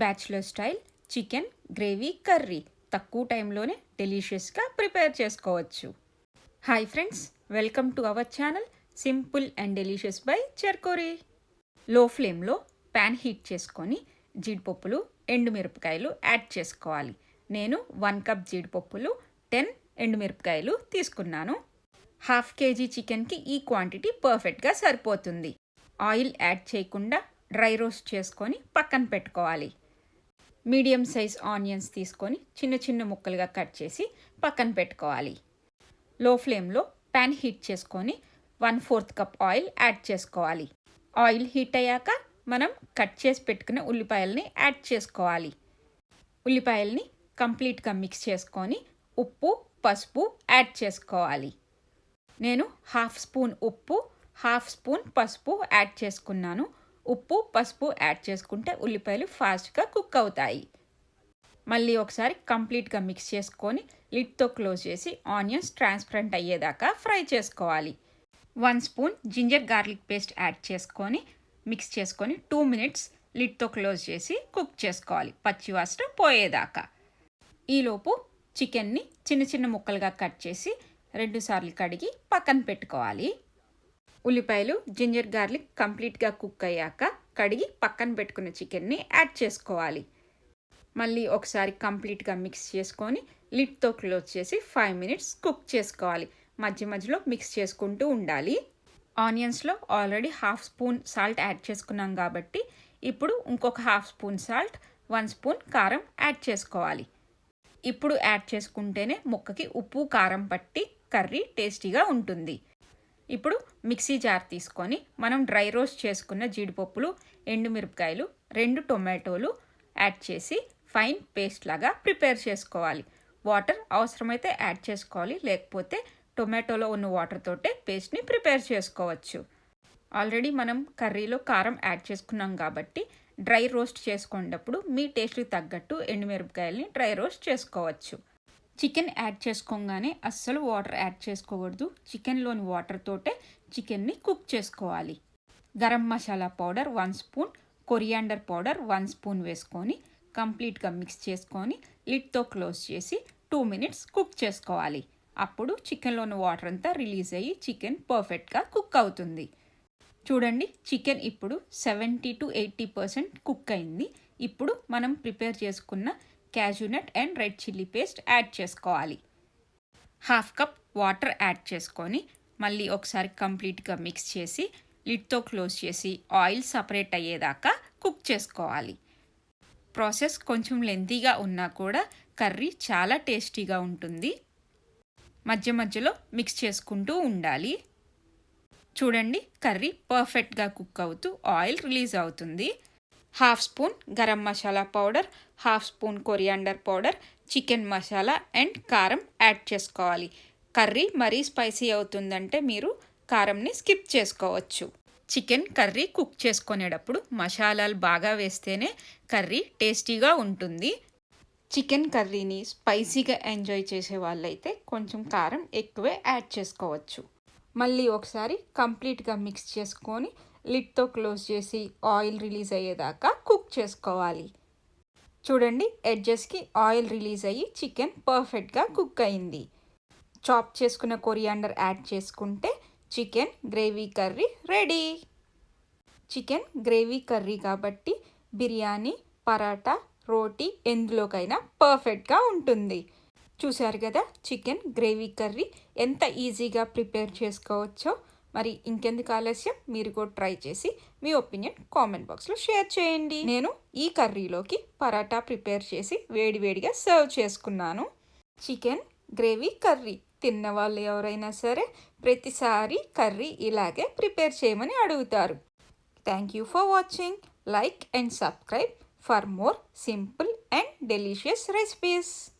Bachelor style chicken gravy curry. తక్కువ టైంలోనే డెలిషియస్గా ప్రిపేర్ చేసుకోవచ్చు. Hi friends welcome to our channel simple and delicious by చెర్కోరీ low ఫ్లేమ్లో pan heat చేసుకొని జీడిపప్పులు ఎండుమిరపకాయలు యాడ్ చేసుకోవాలి. నేను వన్ కప్ జీడిపప్పులు టెన్ ఎండుమిరపకాయలు తీసుకున్నాను. హాఫ్ కేజీ చికెన్కి ఈ క్వాంటిటీ పర్ఫెక్ట్గా సరిపోతుంది. ఆయిల్ యాడ్ చేయకుండా డ్రై రోస్ట్ చేసుకొని పక్కన పెట్టుకోవాలి. మీడియం సైజ్ ఆనియన్స్ తీసుకొని చిన్న చిన్న ముక్కలుగా కట్ చేసి పక్కన పెట్టుకోవాలి. లో ఫ్లేమ్లో ప్యాన్ హీట్ చేసుకొని one fourth cup oil add చేసుకోవాలి. ఆయిల్ హీట్ అయ్యాక మనం కట్ చేసి పెట్టుకున్న ఉల్లిపాయల్ని యాడ్ చేసుకోవాలి. ఉల్లిపాయల్ని కంప్లీట్గా మిక్స్ చేసుకొని ఉప్పు పసుపు యాడ్ చేసుకోవాలి. నేను హాఫ్ స్పూన్ ఉప్పు హాఫ్ స్పూన్ పసుపు యాడ్ చేసుకున్నాను. ఉప్పు పసుపు యాడ్ చేసుకుంటే ఉల్లిపాయలు ఫాస్ట్గా కుక్ అవుతాయి. మళ్ళీ ఒకసారి కంప్లీట్గా మిక్స్ చేసుకొని లిడ్తో క్లోజ్ చేసి ఆనియన్స్ ట్రాన్స్పరెంట్ అయ్యేదాకా ఫ్రై చేసుకోవాలి. One spoon ginger garlic paste add చేసుకొని మిక్స్ చేసుకొని టూ మినిట్స్ లిడ్తో క్లోజ్ చేసి కుక్ చేసుకోవాలి. పచ్చివాసన పోయేదాకా. ఈలోపు చికెన్ని చిన్న చిన్న ముక్కలుగా కట్ చేసి రెండుసార్లు కడిగి పక్కన పెట్టుకోవాలి. ఉల్లిపాయలు జింజర్ గార్లిక్ కంప్లీట్గా కుక్ అయ్యాక కడిగి పక్కన పెట్టుకున్న చికెన్ని యాడ్ చేసుకోవాలి. మళ్ళీ ఒకసారి కంప్లీట్గా మిక్స్ చేసుకొని లిడ్తో క్లోజ్ చేసి ఫైవ్ మినిట్స్ కుక్ చేసుకోవాలి. మధ్య మధ్యలో మిక్స్ చేసుకుంటూ ఉండాలి. ఆనియన్స్లో already half spoon salt add చేసుకున్నాం కాబట్టి ఇప్పుడు ఇంకొక half spoon salt one spoon కారం యాడ్ చేసుకోవాలి. ఇప్పుడు యాడ్ చేసుకుంటేనే ముక్కకి ఉప్పు కారం పట్టి కర్రీ టేస్టీగా ఉంటుంది. ఇప్పుడు మిక్సీ జార్ తీసుకొని మనం డ్రై రోస్ట్ చేసుకున్న జీడిపప్పులు ఎండుమిరపకాయలు రెండు టొమాటోలు యాడ్ చేసి ఫైన్ పేస్ట్ లాగా ప్రిపేర్ చేసుకోవాలి. వాటర్ అవసరమైతే యాడ్ చేసుకోవాలి లేకపోతే టొమాటోలో ఉన్న వాటర్ తోటే పేస్ట్ని ప్రిపేర్ చేసుకోవచ్చు. ఆల్రెడీ మనం కర్రీలో కారం యాడ్ చేసుకున్నాం కాబట్టి డ్రై రోస్ట్ చేసుకునేటప్పుడు మీ టేస్ట్కి తగ్గట్టు ఎండుమిరపకాయలని డ్రై రోస్ట్ చేసుకోవచ్చు. చికెన్ యాడ్ చేసుకోగానే అస్సలు వాటర్ యాడ్ చేసుకోకూడదు. చికెన్లోని వాటర్ తోటే చికెన్ని కుక్ చేసుకోవాలి. Garam masala powder one spoon coriander powder one spoon వేసుకొని కంప్లీట్గా మిక్స్ చేసుకొని లిడ్తో క్లోజ్ చేసి టూ మినిట్స్ కుక్ చేసుకోవాలి. అప్పుడు చికెన్లోని వాటర్ అంతా రిలీజ్ అయ్యి చికెన్ పర్ఫెక్ట్గా కుక్ అవుతుంది. చూడండి చికెన్ ఇప్పుడు seventy to eighty percent cook అయింది. ఇప్పుడు మనం ప్రిపేర్ చేసుకున్న cashew nut and red chilli paste add చేసుకోవాలి. హాఫ్ కప్ వాటర్ యాడ్ చేసుకొని మళ్ళీ ఒకసారి కంప్లీట్గా మిక్స్ చేసి లిడ్తో క్లోజ్ చేసి ఆయిల్ సపరేట్ అయ్యేదాకా కుక్ చేసుకోవాలి. ప్రాసెస్ కొంచెం లెంతీగా ఉన్నా కూడా కర్రీ చాలా టేస్టీగా ఉంటుంది. మధ్య మధ్యలో మిక్స్ చేసుకుంటూ ఉండాలి. చూడండి కర్రీ పర్ఫెక్ట్గా కుక్ అవుతూ ఆయిల్ రిలీజ్ అవుతుంది. Half spoon garam masala powder half spoon coriander powder chicken masala and కారం యాడ్ చేసుకోవాలి. కర్రీ మరీ స్పైసీ అవుతుందంటే మీరు కారంని స్కిప్ చేసుకోవచ్చు. చికెన్ కర్రీ కుక్ చేసుకునేటప్పుడు మసాలాలు బాగా వేస్తేనే కర్రీ టేస్టీగా ఉంటుంది. చికెన్ కర్రీని స్పైసీగా ఎంజాయ్ చేసే వాళ్ళైతే కొంచెం కారం ఎక్కువే యాడ్ చేసుకోవచ్చు. మళ్ళీ ఒకసారి కంప్లీట్గా మిక్స్ చేసుకొని లిడ్తో క్లోజ్ చేసి ఆయిల్ రిలీజ్ అయ్యేదాకా కుక్ చేసుకోవాలి. చూడండి ఎడ్జెస్కి ఆయిల్ రిలీజ్ అయ్యి చికెన్ పర్ఫెక్ట్గా కుక్ అయింది. చాప్ చేసుకున్న కొరియాండర్ యాడ్ చేసుకుంటే chicken gravy curry ready. Chicken gravy curry కాబట్టి బిర్యానీ పరాటా రోటీ ఎందులోకైనా పర్ఫెక్ట్గా ఉంటుంది. చూశారు కదా చికెన్ గ్రేవీ కర్రీ ఎంత ఈజీగా ప్రిపేర్ చేసుకోవచ్చో? మరి ఇంకెందుకు ఆలస్యం? మీరు కూడా ట్రై చేసి మీ ఒపీనియన్ కామెంట్ బాక్స్లో షేర్ చేయండి. నేను ఈ కర్రీలోకి పరాటా ప్రిపేర్ చేసి వేడివేడిగా సర్వ్ చేసుకున్నాను. Chicken gravy curry. తిన్న వాళ్ళు ఎవరైనా సరే ప్రతిసారి కర్రీ ఇలాగే ప్రిపేర్ చేయమని అడుగుతారు. Thank you for watching. Like and subscribe for more simple and delicious recipes.